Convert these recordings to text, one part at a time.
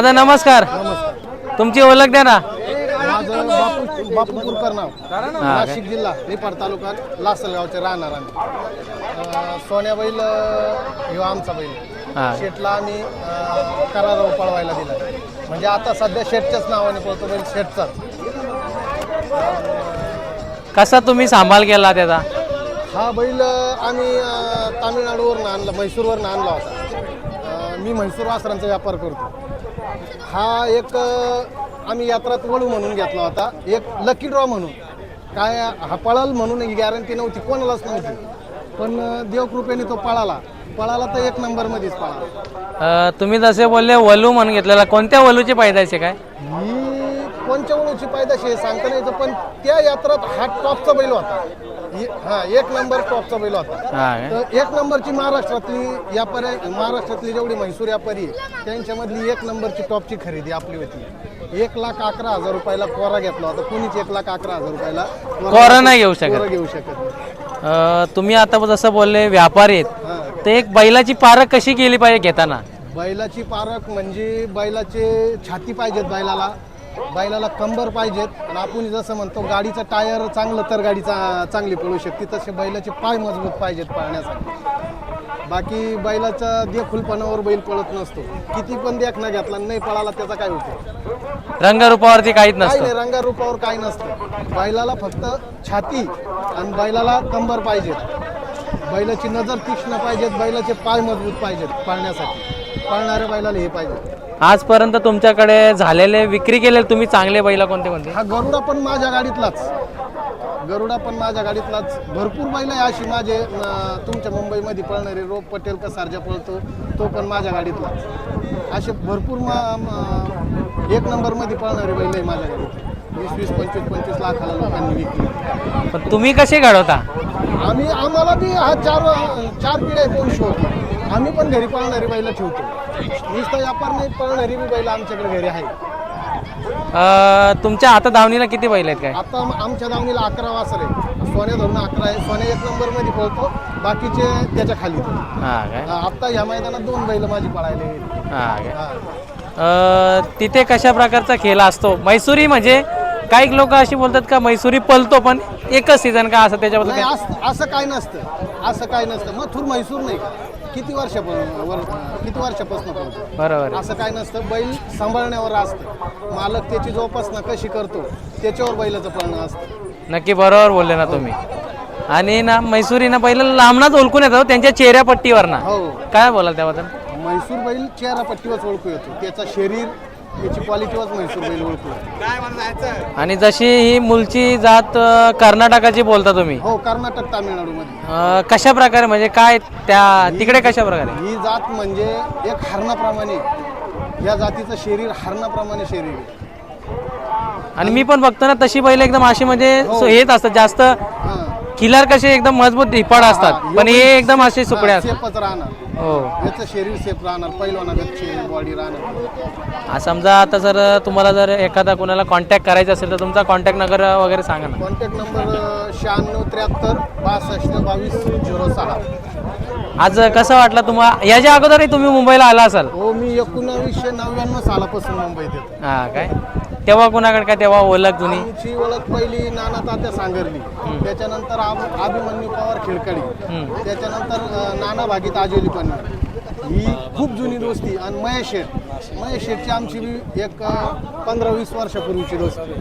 दादा नमस्कार. तुमची ओळख द्या ना. माझं बापू बापू कुरकर नाव. हा, नाशिक जिल्हा निपाड तालुका लासलगावचे राहणार आम्ही. अं, सोन्या बैल अं, ह्यो आमचा बैल. हा. शेटला आम्ही अं, करारावर पळवायला दिला. म्हणजे आता सध्या शेटच्याच नावाने पळतो बैल शेटचाच कसा तुम्ही सांभाळ केला त्याचा? हा बैल अं, आम्ही अं, तामिळनाडूवरून आणला म्हैसूरवरून आणला होता. अं, मी म्हैसूर वासरांचा व्यापार करतो. हा एक आम्ही यात्रात वळू म्हणून घेतला होता. एक लकी ड्रॉ म्हणून. काय हा पळाल म्हणून गॅरंटी नव्हती. कोणालाच नव्हती. पण देवकृपेने तो पळाला. पळाला तर एक नंबरमध्येच पळाला. तुम्ही जसे बोलले वलू म्हणून घेतलेला. कोणत्या वलूची पैदायचे काय? ही कोणच्या वळूची पायदाशी सांगता नाही पण त्या यात्रात हा टॉपचा बैल होता. ही- एक नंबर टॉपचा बैल होता हा काय? तर एक नंबरची महाराष्ट्रातली व्यापारी महाराष्ट्रातली जेवढी म्हैसूर व्यापारी आहे, त्यांच्यामधली एक नंबरची टॉपची खरेदी आपली होती एक लाख अकरा हजार रुपयाला कोरा घेतला होता कोणीच एक लाख अकरा हजार रुपयाला कोरा नाही घेऊ शकत. कोरा घेऊ शकत नाही. अं, तुम्ही आता जसं बोलले व्यापारी आहेत हा. तर एक बैलाची पारख कशी केली पाहिजे घेताना बैलाची पारख म्हणजे बैलाचे छाती पाहिजेत बैलाला बैलाला कंबर पाहिजेत. आणि आपण जसं म्हणतो गाडीचं टायर चांगलं तर गाडी चा- चांगली पळू शकते. तसे बैलाचे पाय मजबूत पाहिजेत पळण्यासाठी. बाकी बैलाच्या देखुलपणावर बैल पळत नसतो. किती पण देखना घेतला नाही पळाला त्याचा काय उपयोग? रंगरूपावरती काहीच काही नसतं. नाही रंगारूपावर काही नसतं. बैलाला फक्त छाती आणि बैलाला कंबर पाहिजेत. बैलाची नजर तीक्ष्ण पाहिजेत बैलाचे पाय मजबूत पाहिजेत पाळण्यासाठी. पाळणाऱ्या बैलाला हे पाहिजे. आजपर्यंत तुमच्याकडे झालेले विक्री केलेले तुम्ही चांगले बैला कोणते कोणते? हा गरुडा पण माझ्या गाडीतलाच. गरुडा पण माझ्या गाडीतलाच. भरपूर बैल आहे अशी माझे अं, तुमच्या मुंबईमध्ये पळणारे रोप पटेल का सारजा पळतो तो पण माझ्या गाडीतलाच. असे भरपूर मा- म- एक नंबरमध्ये पळणारे बैल आहे माझ्या गाडीत वीस वीस पंचवीस पंचवीस लाखाला लोकांनी विकली. पण तुम्ही कसे घडवता? आम्ही आम्हाला बी हा चार चार पिढ्या वंश होती आम्ही पण घरी पळणारी बैल ठेवतो. नुसतं व्यापार नाही पळणारी बी बैल आमच्याकडे घरी आहे अं, तुमच्या आता धावणीला किती बैल आहेत काय? आता आमच्या दावणीला अकरा वासर आहे सोन्या धरून अकरा आहे. सोन्या एक नंबरमध्ये पळतो. बाकीचे त्याच्याखाली हा काय? आता ह्या मैदानात दोन बैल माझी पळायले हा काय? हा. अ, तिथे कशा प्रकारचा खेळ असतो? मैसुरी म्हणजे काही लोक अशी बोलतात का मैसुरी पलतो पण एकच सीझन का असं त्याच्याबद्दल नाही काय? असं असं काय नसतं. असं काय नसतं. मथुर म्हैसूर नाही का? किती वर्षापासून वर किती वर्षापासून पळतो बरोबर. आहे. असं काय नसतं बैल सांभाळण्यावर असतं. मालक त्याची जोपासना कशी करतो त्याच्यावर बैलाचं पळणं असतं. नक्की बरोबर बोलले ना तुम्ही. आणि ना मैसुरी ना पहिलं लांबनाच ओळखून येतो त्यांच्या चेहऱ्या पट्टीवर ना. हो. काय बोलाल त्याबद्दल? म्हैसूर बैल चेहरा पट्टीवरच ओळखू येतो. त्याचा शरीर त्याची क्वालिटीवरच म्हैसूर बैल ओळखू. येतो आणि जशी ही मुलची जात अ, कर्नाटकाची बोलता तुम्ही? हो कर्नाटक तामिळनाडूमध्ये. अ, कशा प्रकारे म्हणजे काय त्या तिकडे कशा प्रकारे ही जात म्हणजे एक हरणाप्रमाणे या जातीचं शरीर हरणाप्रमाणे शरीर आहे. आणि मी पण बघतो ना तशी बैल एकदम अशी म्हणजे हो. सो- हेच असतात. जास्त खिलार कसे एकदम मजबूत धिपाड असतात पण हे एकदम असे सुकडे असतात. सेफच राहणार. हो. याचं शरीर सेफ राहणार पैलवानागतची बॉडी राहणार. आ, समजा आता जर तुम्हाला जर एखादा कोणाला कॉन्टॅक्ट करायचा असेल तर तुमचा कॉन्टॅक्ट नंबर वगैरे सांगा ना. कॉन्टॅक्ट नंबर शहाण्णव त्र्याहत्तर बासष्ट बावीस झिरो सहा. आज कसं वाटलं तुम्हाला याच्या अगोदरही तुम्ही मुंबईला आला असाल? हो मी एकोणावीसशे नव्याण्णव सालापासून मुंबईत येतो. हा काय? तेव्हा कुणाकडे काय तेव्हा ओळख तुम्ही आमची ओळख पहिली नाना तात्या सांगरली. त्याच्यानंतर अभिमन्यू पवार खिळकडी हम्म. त्याच्यानंतर अ, नाना भागीत आजेली पण ही खूप जुनी दोस्ती. आणि महेश शेठ. महेश शेठची आमची बी एक पंधरा वीस वर्षापूर्वीची दोस्ती.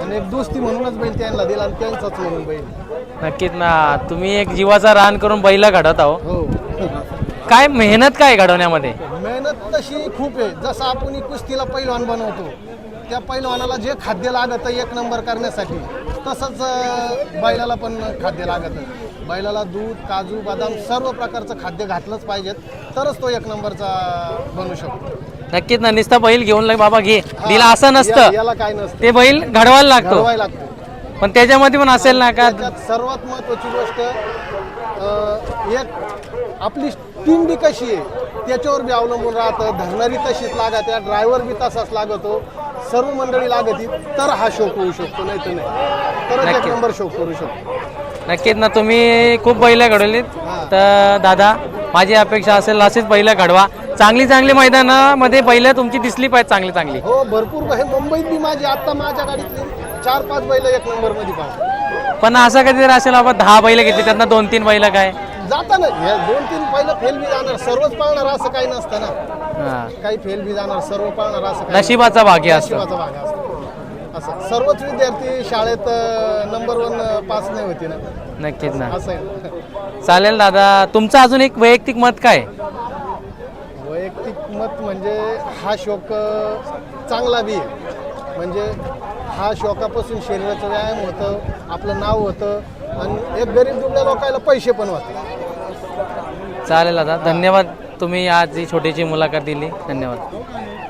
आणि एक दोस्ती म्हणूनच बैल त्यांना दिला आणि त्यांचाच म्हणून बैल. नक्कीच ना. तुम्ही एक जीवाचा रान करून बैला घडवत आहो हो. काय मेहनत काय घडवण्यामध्ये? मेहनत तशी खूप आहे. जसं आपण ही कुस्तीला पैलवान बनवतो त्या पैलवानाला जे खाद्य लागतं एक नंबर करण्यासाठी तसंच बैलाला पण खाद्य लागतं. बैलाला दूध काजू बदाम सर्व प्रकारचं खाद्य घातलंच पाहिजेत तरच तो एक नंबरचा बनू शकतो. नक्कीच ना नुसता बैल घेऊन लाग बाबा घे. दिला असं नसतं. याला काय नसतं. ते बैल घडवायला लागतो. घडवायला लागतं. पण त्याच्यामध्ये पण असेल ना का त्याच्यात सर्वात महत्वाची गोष्ट अं, एक आपली टीम बी कशी आहे त्याच्यावर बी अवलंबून राहतं. धरणारी तशीच लागत ड्रायव्हर बी तसाच लागतो. सर्व मंडळी लागती तर हा शो होऊ शकतो नाही तर नाही. तरच एक नक्की. नंबर शो करू शकतो. नक्कीच ना तुम्ही खूप बैल घडवलीत. तर दादा माझी अपेक्षा असेल असेच बैल घडवा. चांगली चांगली मैदानामध्ये बैल तुमची दिसली पाहिजे चांगली चांगली. हो भरपूर हे मुंबईत बी माझी आता माझ्या गाडीतली चार पाच बैल एक नंबरमध्ये पाहतो पण असं कधीतरी असेल बाबा दहा बैल घेतली त्यांना दोन तीन बैल काय? जाताना हे दोन तीन पहिलं फेल बी जाणार सर्वच पाळणार असं काही नसतं ना. हा. काही फेल बी जाणार सर्व पाळणार असं काही नशिबाचा भाग्य असतो. नशिबाचा भाग असतो. असं. सर्वच विद्यार्थी शाळेत नंबर वन पास नाही होती ना. नक्कीच ना. असं आहे. चालेल दादा तुमचं अजून एक वैयक्तिक मत काय? वैयक्तिक मत म्हणजे हा शौक अ, चांगला बी आहे. म्हणजे हा शौकापासून शरीराचं व्यायाम होतं आपलं नाव होतं आणि एक गरीब दुबळ्या लोकांना पैसे पण होतात चालेल दादा धन्यवाद. तुम्ही आज ही छोटीशी मुलाखत दिली. धन्यवाद.